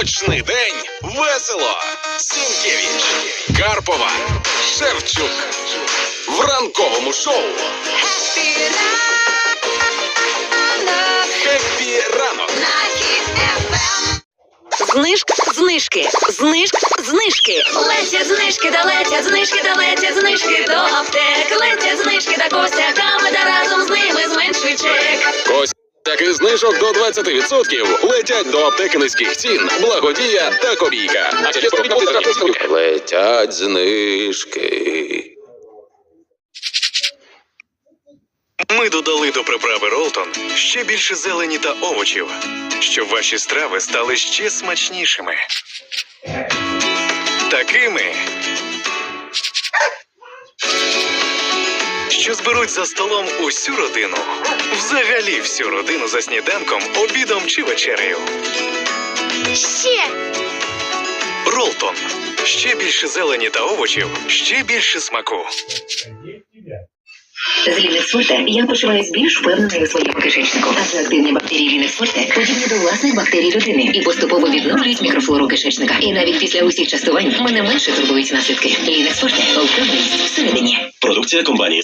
Почни день весело. Сінкевич, Карпова, Шевчук. В ранковому шоу Хеппі ранок. Знижки, знижки, знижки, знижки. Летять знижки, да летять знижки, да летять знижки до аптек. Летять знижки та косяками, да разом з ними зменшуй чек. Ось таких знижок до 20% летять до аптеки низьких цін, благодія та копійка. Летять знижки. Ми додали до приправи Ролтон ще більше зелені та овочів, щоб ваші страви стали ще смачнішими. Такими, що зберуть за столом усю родину. Взагалі всю родину за сніданком, обідом чи вечерею. Ще Ролтон. Ще більше зелені та овочів, ще більше смаку. З Лінексфорте я почуваюсь більш впевненою у своєму кишечнику. Адже активні бактерії Лінексфорте подібні до власних бактерій людини і поступово відновлюють мікрофлору кишечника. І навіть після усіх частувань мене менше турбують наслідки. Лінексфорте впевненість всередині. Продукція компанії